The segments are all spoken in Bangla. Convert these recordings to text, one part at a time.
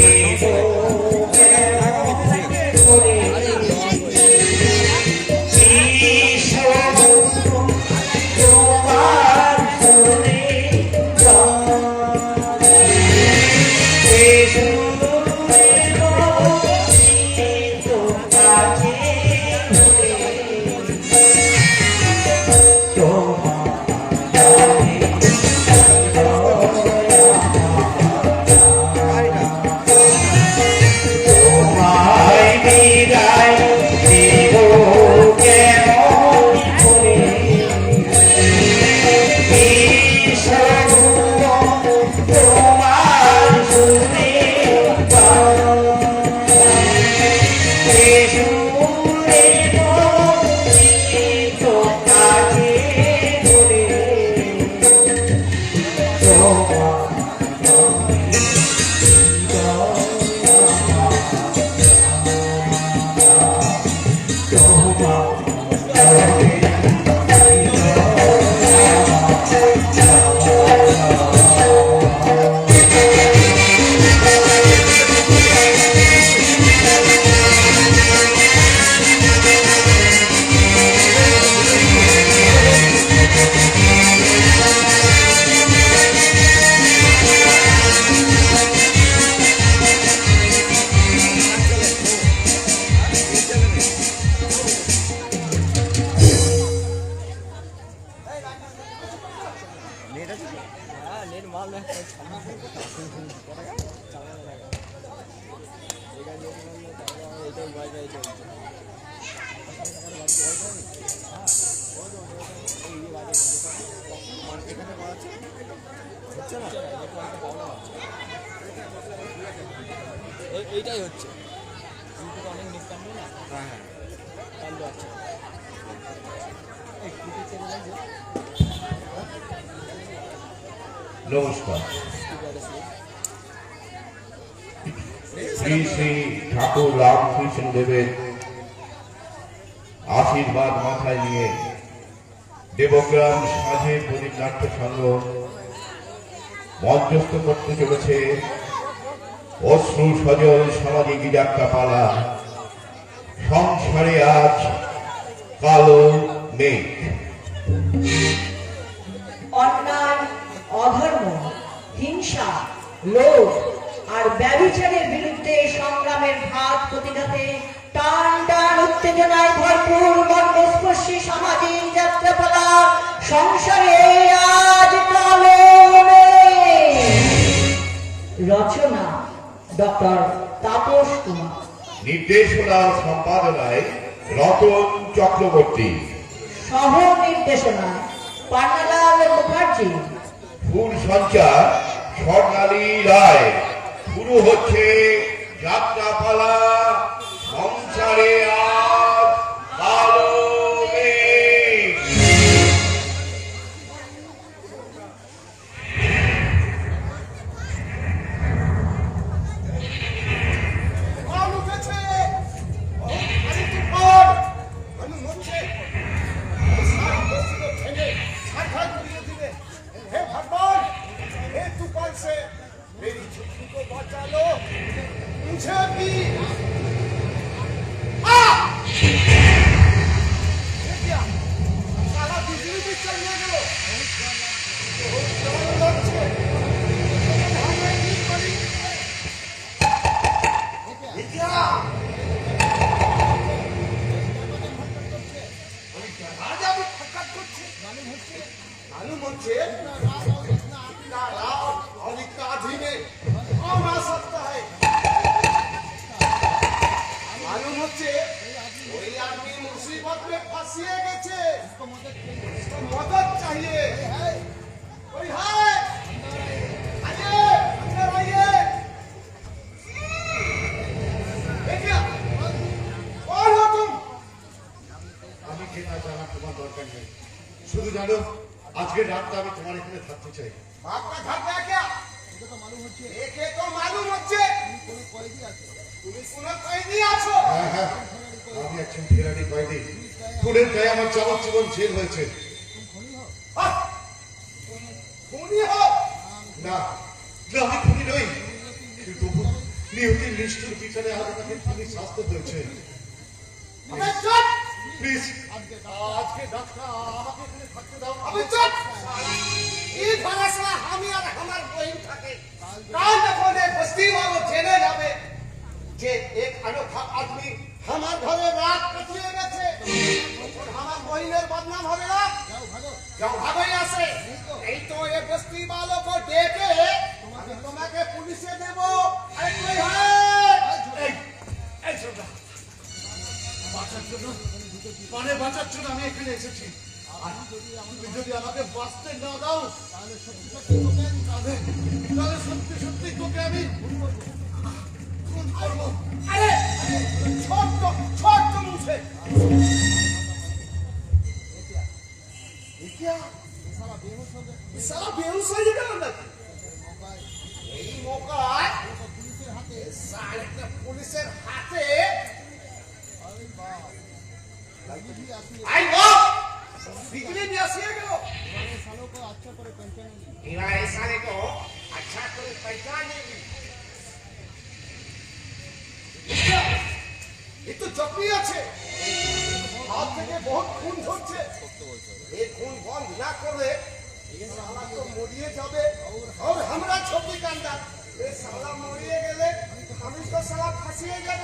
你 এই- এইটাই হচ্ছে। অনেক নেট কামড়ে না হ্যাঁ হ্যাঁ চালু আছে নমস্কার। শ্রী শ্রী ঠাকুর রামকৃষ্ণ দেবের আশীর্বাদ মাথায় নিয়ে দেবগ্রাম সাজে প্রদীপ নাট্য সংঘ মধ্যস্থ করতে চলেছে। অশ্রু সজল সামাজিক যাত্রা পালা সংসারে আজ কালো মেঘ। অন্যায়, অধর্ম, হিংসা, লোভ আর বিরুদ্ধে সংগ্রামের ঘাত প্রতিঘাতে টান টান উত্তেজনায় ভরপুর মর্মস্পর্শী সামাজিক যাত্রাপালা সংসারে আজ রচনা ডক্টর তাপস কুমার। নির্দেশনা সম্পাদনায় রতন চক্রবর্তী। সহ নির্দেশনা পান্নালাল মুখার্জী। ফুল সঞ্চার স্বর্ণালী রায়। শুরু হচ্ছে যাত্রাপালা সংসারে আজ এখানে থাকতে চাই बाप का घर गया क्या একে তো মালুম হচ্ছে তুমি কোন কয়েদি আছো হ্যাঁ হ্যাঁ আমি একজন ফেরারি কয়েদি খুনের গায়ে আমার যাবজ্জীবন জেল হয়েছে আহ! খুনি হও না না আমি খুনি নই কিন্তু নিহতির নিষ্ঠুর বিচারে আজ আমাকে খুনি শাস্তি হয়েছে আবে চুপ প্লিজ আজকে রাতটা আমাকে এখানে থাকতে দাও আবে চুপ এই ফরাসলা আমি আর আমার বহিন থাকে কাল যখন এই বস্তি वालों জেনে যাবে যে এক अनोखा आदमी আমার ঘরে রাত কাটিয়ে গেছে তখন আমার বহিনের বদনাম হবে না যাও ভাগো यहाँ से नहीं तो ये बस्ती वालों মানে বাঁচার জন্য আমি এখানে এসেছি। আমাকে না সত্যি সত্যি তোকে আমি সারা आई वो बिजली আছে। বহুত খুন ঝরছে এই খুন বন্ধ না করলে সালা মরিয়ে যাবে। আর আমরা ছবি কান্দার এই সালা মরিয়ে গেলে আমি তো সালা ফাঁসিয়ে যাবে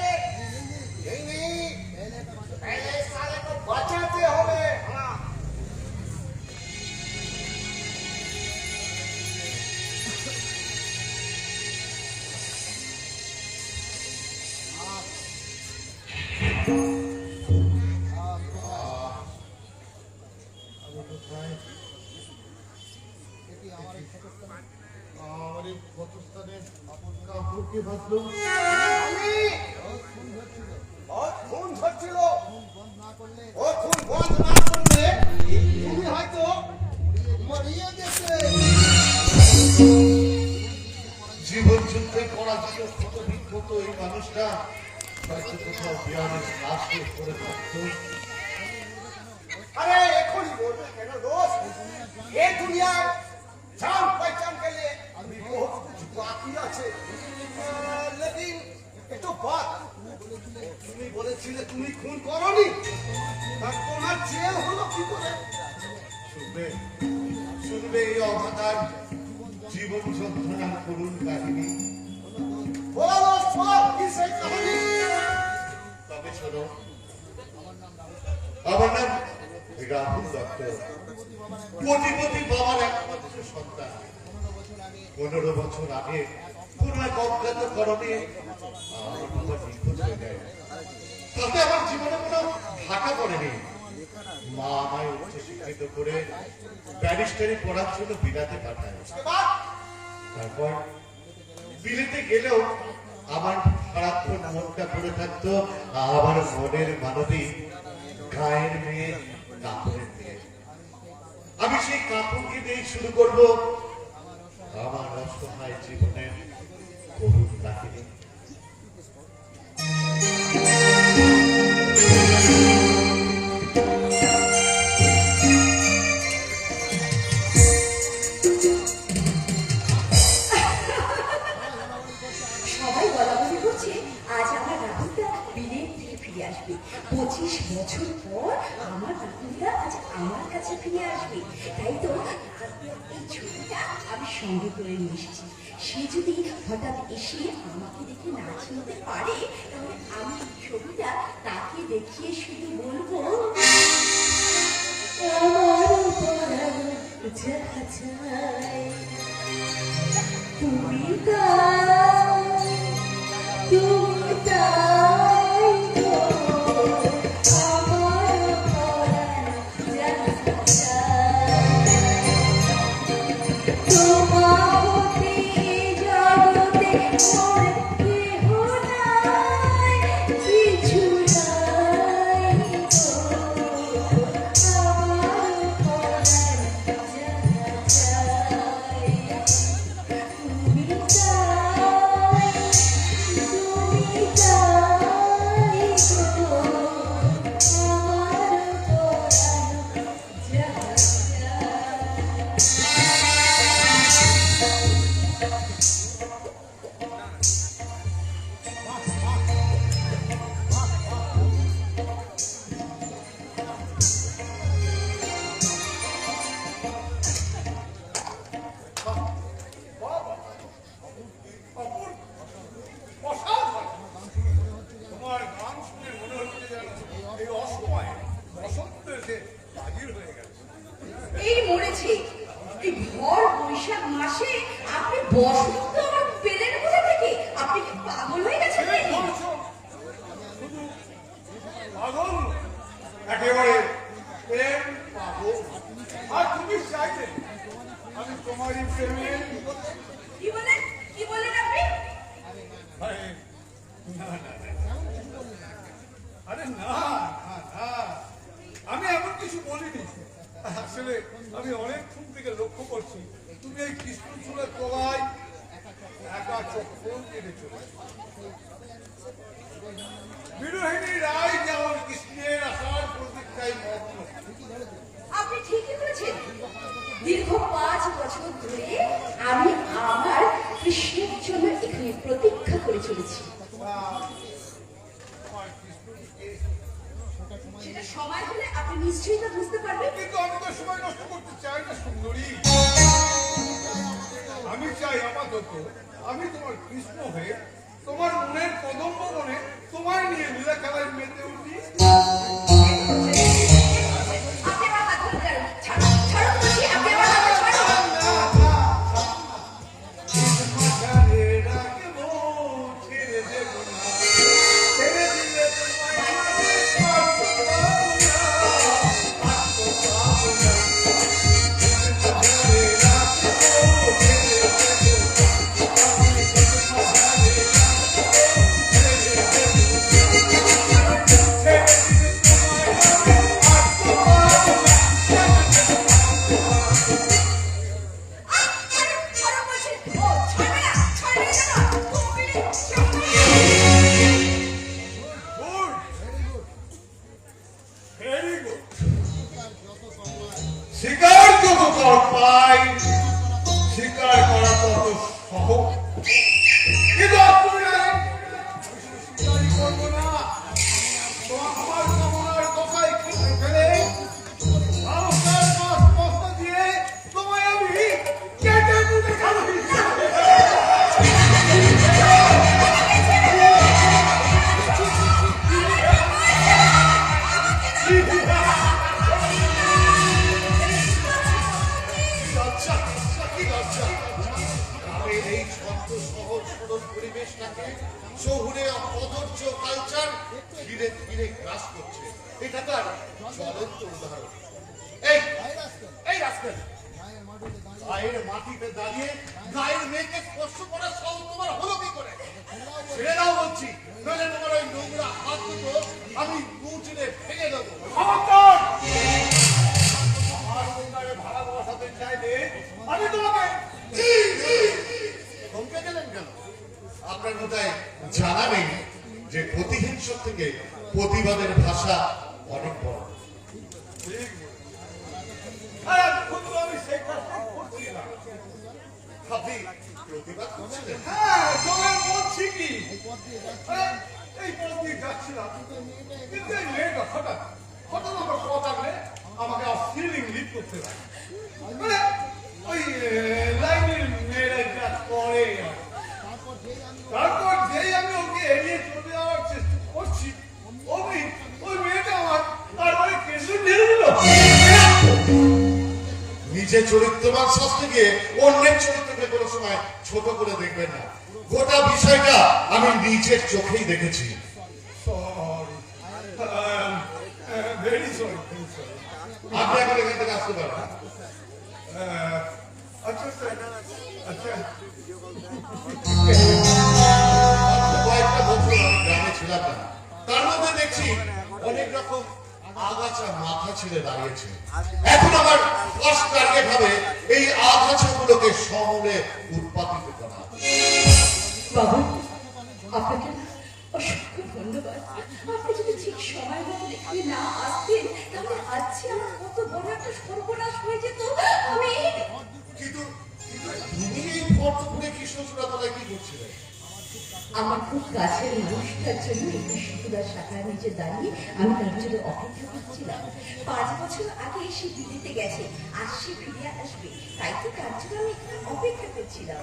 বন্ধ না করলে তুমি হয়তো মরিয়ে যেতে জীবন যুদ্ধে পরাজিত ক্ষত বিক্ষত এই মানুষটা হয়তো কোথাও বিহারে শ্বাস করে থাকতো আরে, এখনই কেন দোষ? এ দুনিয়ায় জান পহচান কে লিয়ে বাকি আছে। তুমি বলেছিলে তুমি খুন করনি। তোমার জেল হলো কি করে? শুনবে শুনবে এই অভাতার জীবন যন্ত্রণা করুন কাহিনী। আমার নাম রাহুল দত্ত। বাবার একমাত্র সন্তান। পনেরো বছর আগে কোন এক অজ্ঞাত কারণে তারপর বিলেতে গেলেও আমার সারাক্ষণ মনটা পড়ে থাকতো, আমার মনের মানবী গায়ের মেয়ে কাপড়ের মেয়ে। আমি সেই কাপড়কে দিয়ে শুরু করব আমার অসহায় জীবনের করুণ কাহিনী সবাই সে যদি হঠাৎ এসে আমাকে দেখে না চিনতে পারে, তাহলে আমি ছবিটা তাকে দেখিয়ে শুধু বলব তুমি তাই তুমি তাই আরে না আমি এমন কিছু বলিনি। আসলে আমি অনেকক্ষণ থেকে লক্ষ্য করছি, তুমি এই কৃষ্ণচূড়ের তলায় একা চক্ষণ বিরোহিনী রায় যেমন কৃষ্ণের আসার প্রতীক্ষায় মগ্ন। আপনি ঠিকই বলেছেন। দীর্ঘ পাঁচ বছর ধরে আমি আমার কৃষ্ণের জন্য এখানে প্রতীক্ষা করে চলেছি। কৃষ্ণকে সেটা বুঝতে পারবেন। কিন্তু আমি তো সময় নষ্ট করতে চাই না, সুন্দরী। আমি চাই আপাতত আমি তোমার কৃষ্ণ হয়ে তোমার মনের কদম্ব মনে তোমার নিয়ে লীলা খেলায় মেতে উঠি। গায়ের মাটিতে দাঁড়িয়ে গায়ের মেয়েকে স্পর্শ করার সাহস তোমার হলো কি করে? ছেড়ে দাও বলছি নইলে তোমার ওই নোংরা হাত দুটো আমি কুচিরে ভেঙে দেবো। ভাড়া বসাতে চাইলে আমি তোমাকে থমকে গেলেন কেন? আপনার বোধহয় জানা নেই যে প্রতিহিংস থেকে প্রতিবাদের ভাষা অনেক বড় ঠিক বলেছ। আর এখন তো আমি সেই কাজটা করছি না। আপনি প্রতিবাদ হঠাৎ, হঠাৎ আমার আগলে আমাকে feeling lead করতে লাগে। মানে, ওই, লাইনের মেয়েরা যা করে তারপর নিজে চরিত্রবান শাস্তি অন্যের চরিত্রকে কোনো সময় ছোট করে দেখবেন না। গোটা বিষয়টা আমি নিজের চোখেই দেখেছি। Sorry very sorry very sorry আপনি এখন এখান থেকে আসতে পারেন। আচ্ছা আচ্ছা কয়েকটা বছর গ্রামে ছিলাম তার মধ্যে দেখছি অনেক রকম আগাছা মাথা ছেড়ে দাঁড়িয়েছে। এখন আমার ফার্স্ট টার্গেট হবে এই আগাছাগুলোকে শহরে উৎপাদিত করা। বাবু আপনাকে অসংখ্য ধন্যবাদ। আপনি যদি ঠিক সময় মতো এখানে না আসতেন তাহলে আজকে আমার কত বড় একটা সর্বনাশ হয়ে যেত আমি কিন্তু তুমি এই ফটোগুলো কৃষ্ণচূড়া তলায় কি করছিলে? আমার খুব কাছের মানুষটার জন্য একটু শিশুদার শাখার নিচে দাঁড়িয়ে আমি তার জন্য অপেক্ষা করছিলাম। পাঁচ বছর আগে সে দিল্লিতে গেছে আর সে ফিরে আসবে। তাই তো তার জন্য আমি এখানে অপেক্ষা করছিলাম।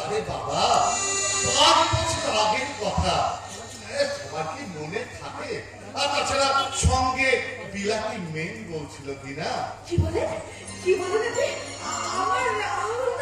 আরে বাবা পাঁচ বছর আগের কথা। সবার কি মনে থাকে? আর তাছাড়া সঙ্গে বিলাতি মেন বলছিল কিনা? কি বলে? কি বলেন আপনি